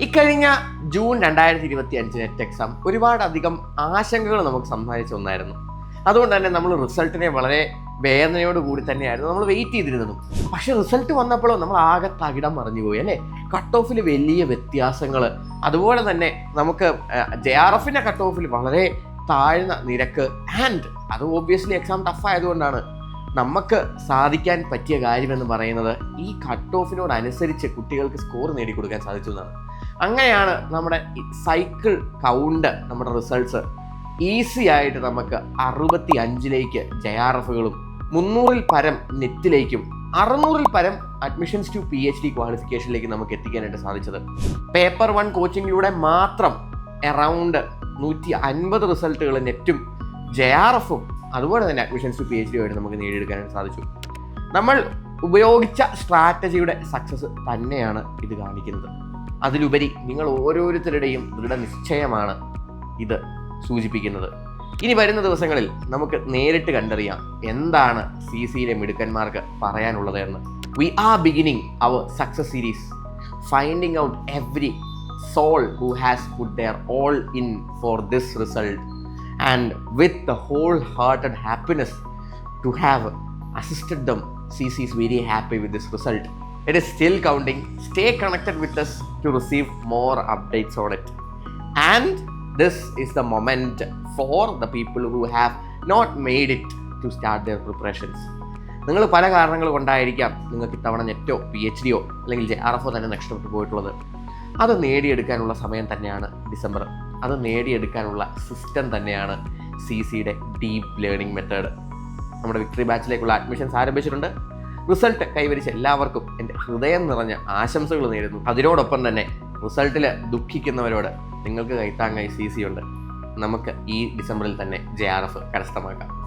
ഇക്കഴിഞ്ഞ ജൂൺ രണ്ടായിരത്തി ഇരുപത്തി അഞ്ച് നെറ്റ് എക്സാം ഒരുപാടധികം ആശങ്കകൾ നമുക്ക് സമ്മാനിച്ച ഒന്നായിരുന്നു. അതുകൊണ്ട് തന്നെ നമ്മൾ റിസൾട്ടിനെ വളരെ വേദനയോട് കൂടി തന്നെയായിരുന്നു നമ്മൾ വെയിറ്റ് ചെയ്തിരുന്നതും. പക്ഷെ റിസൾട്ട് വന്നപ്പോഴോ നമ്മൾ ആകെ തകിടം മറിഞ്ഞു പോയി അല്ലേ? കട്ട് ഓഫിൽ വലിയ വ്യത്യാസങ്ങൾ. അതുപോലെ തന്നെ നമുക്ക് ജെ ആർ എഫിന്റെ കട്ട് ഓഫിൽ വളരെ താഴ്ന്ന നിരക്ക്. ആൻഡ് അത് ഓബിയസ്ലി എക്സാം ടഫ് ആയതുകൊണ്ടാണ്. നമുക്ക് സാധിക്കാൻ പറ്റിയ കാര്യമെന്ന് പറയുന്നത് ഈ കട്ട് ഓഫിനോടനുസരിച്ച് കുട്ടികൾക്ക് സ്കോർ നേടിക്കൊടുക്കാൻ സാധിച്ചു എന്നാണ്. അങ്ങനെയാണ് നമ്മുടെ സൈക്കിൾ കൗണ്ട് നമ്മുടെ റിസൾട്ട്സ് ഈസി ആയിട്ട് നമുക്ക് അറുപത്തി അഞ്ചിലേക്ക് ജെ ആർ എഫുകളും മുന്നൂറിൽ പരം നെറ്റിലേക്കും അറുന്നൂറിൽ പരം admissions to P H D ക്വാളിഫിക്കേഷനിലേക്ക് നമുക്ക് എത്തിക്കാനായിട്ട് സാധിച്ചത്. പേപ്പർ വൺ കോച്ചിങ്ങിലൂടെ മാത്രം എറൗണ്ട് നൂറ്റി അൻപത് റിസൾട്ടുകൾ നെറ്റും ജെ ആർ എഫും അതുപോലെ തന്നെ admissions to P H D ആയിട്ട് നമുക്ക് നേടിയെടുക്കാനായിട്ട് സാധിച്ചു. നമ്മൾ ഉപയോഗിച്ച സ്ട്രാറ്റജിയുടെ സക്സസ് തന്നെയാണ് ഇത് കാണിക്കുന്നത്. അതിലുപരി നിങ്ങൾ ഓരോരുത്തരുടെയും ദൃഢനിശ്ചയമാണ് ഇത് സൂചിപ്പിക്കുന്നത് ഇനി വരുന്ന ദിവസങ്ങളിൽ നമുക്ക് നേരിട്ട് കണ്ടറിയാം എന്താണ് സി സിയിലെ മിടുക്കന്മാർക്ക് പറയാനുള്ളത് എന്ന് we are beginning our success series finding out every soul who has put their all in for this result and with the whole hearted happiness to have assisted them C C is very happy with this result. It is still counting stay connected with us to receive more updates on it and this is the moment for the people who have not made it to start their preparations നിങ്ങൾ പല കാരണങ്ങൾ കൊണ്ടായിരിക്കാം നിങ്ങൾക്ക് ഇത്തവണ നെറ്റോ P H ഡിയോ അല്ലെങ്കിൽ J R എഫോ തന്നെ നഷ്ടപ്പെട്ടു പോയിട്ടുള്ളത്. അത് നേടിയെടുക്കാനുള്ള സമയം തന്നെയാണ് ഡിസംബർ അത് നേടിയെടുക്കാനുള്ള സിസ്റ്റം തന്നെയാണ് സി സിയുടെ ഡീപ്പ് ലേണിംഗ് മെത്തേഡ് നമ്മുടെ വിക്ടറി ബാച്ചിലേക്കുള്ള അഡ്മിഷൻസ് ആരംഭിച്ചിട്ടുണ്ട്. റിസൾട്ട് കൈവരിച്ച എല്ലാവർക്കും എന്റെ ഹൃദയം നിറഞ്ഞ ആശംസകൾ നേരുന്നു. അതിനോടൊപ്പം തന്നെ റിസൾട്ടിൽ ദുഃഖിക്കുന്നവരോട് നിങ്ങൾക്ക് കൈത്താങ്ങായി സി സി ഉണ്ട്. നമുക്ക് ഈ ഡിസംബറിൽ തന്നെ ജെ ആർ എഫ് കരസ്ഥമാക്കാം.